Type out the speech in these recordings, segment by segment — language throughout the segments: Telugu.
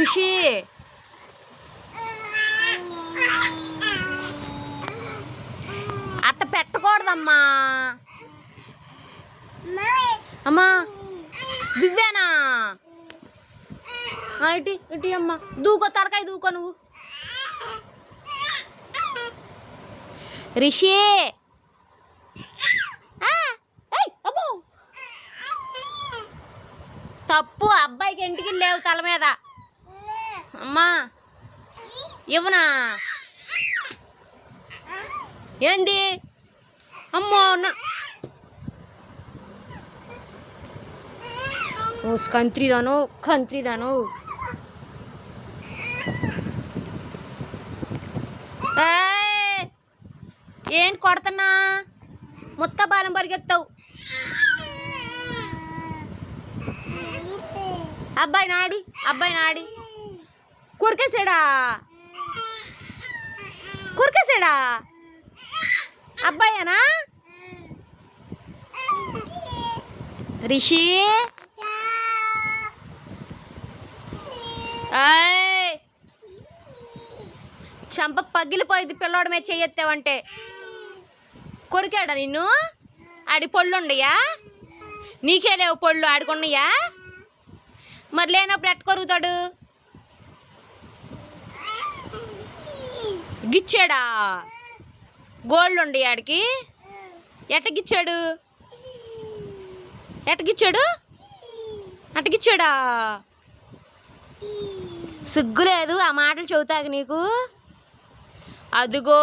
ఖుషి. అట్ట పెట్టకూడదమ్మా. అమ్మా దివ్యానా? ఇటు ఇటీ ఇటీ అమ్మా. దూకో తలకాయ దూకో నువ్వు. రిషి. తప్పు అబ్బాయికి ఇంటికి లేవు తల మీద. అమ్మా. ఇవ్వనా? ఏంది? అమ్మో ఓ కంత్రిదాను కంత్రిదాను. ఏయ్! ఏంటి కొడుతున్నా? మొత్త బాలం పరిగెత్తావు. అబ్బాయి నాడి అబ్బాయి నాడి. కురికేసాడా? కురికేసాడా? అబ్బాయేనా? రిషి? చంప పగిలిపోయింది పిల్లోడి మీద చెయ్యెత్తావంటే. కొరికాడా నిన్ను? ఆడి పళ్ళుండయా? నీకే లేవు పళ్ళు ఆడుకున్నాయా? మరి లేనప్పుడు ఎట్ట కొరుగుతాడు గిచ్చాడా? గోల్డ్ ఉండి ఆడికి ఎట్టగిచ్చాడు ఎట్టగిచ్చాడు అటగిచ్చాడా సిగ్గు లేదు ఆ మాటలు చెబుతాక నీకు. అదిగో.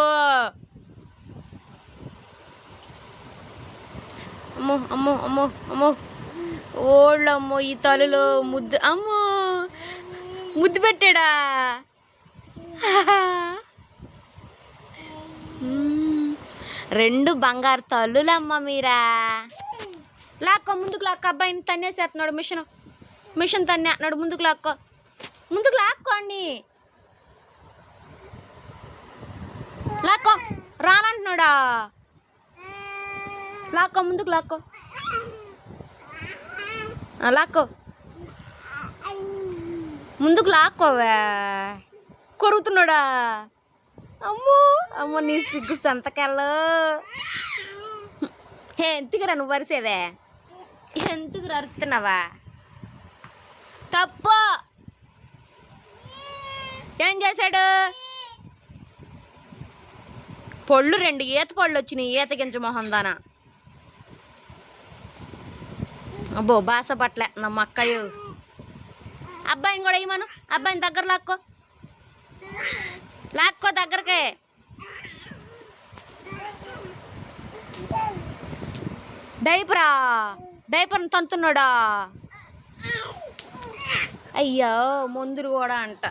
అమ్మో అమ్మో అమ్మో అమ్మో. ఓళ్ళమ్మో ఈ తలలో ముద్దు. అమ్మో. ముద్దు పెట్టాడా? రెండు బంగారు తల్లులమ్మ మీరా. లాక్కో ముందుకు లాక్క. అబ్బాయిని తన్నేసేస్తున్నాడు మిషన్. మిషన్ తన్నేస్తున్నాడు ముందుకు లాక్కో. ముందుకు లాక్కోండి లాక్కో రానంటున్నాడా? లాక్కో ముందుకు లాక్కో. లాక్కో. ముందుకు లాక్కోవా. కొరుకుతున్నాడా అమ్మో! అమ్మో నీ సిగ్గు సంతకెళ్ళు ఎందుకురా నువ్వు అరిసేదే? ఎందుకు అరుతున్నావా తప్పు. ఏం చేశాడు? పళ్ళు రెండు ఈత పళ్ళు వచ్చినాయి ఈత గింజ మొహం దాన అబ్బో బాస పట్లే నా మక్కయు అబ్బాయిని కూడా ఇవ్వను అబ్బాయిని దగ్గర లాక్కో. లాక్కో దగ్గరకే. డైపరా. డైపర్ని తంతున్నాడా. అయ్యో మందులు కూడా అంట.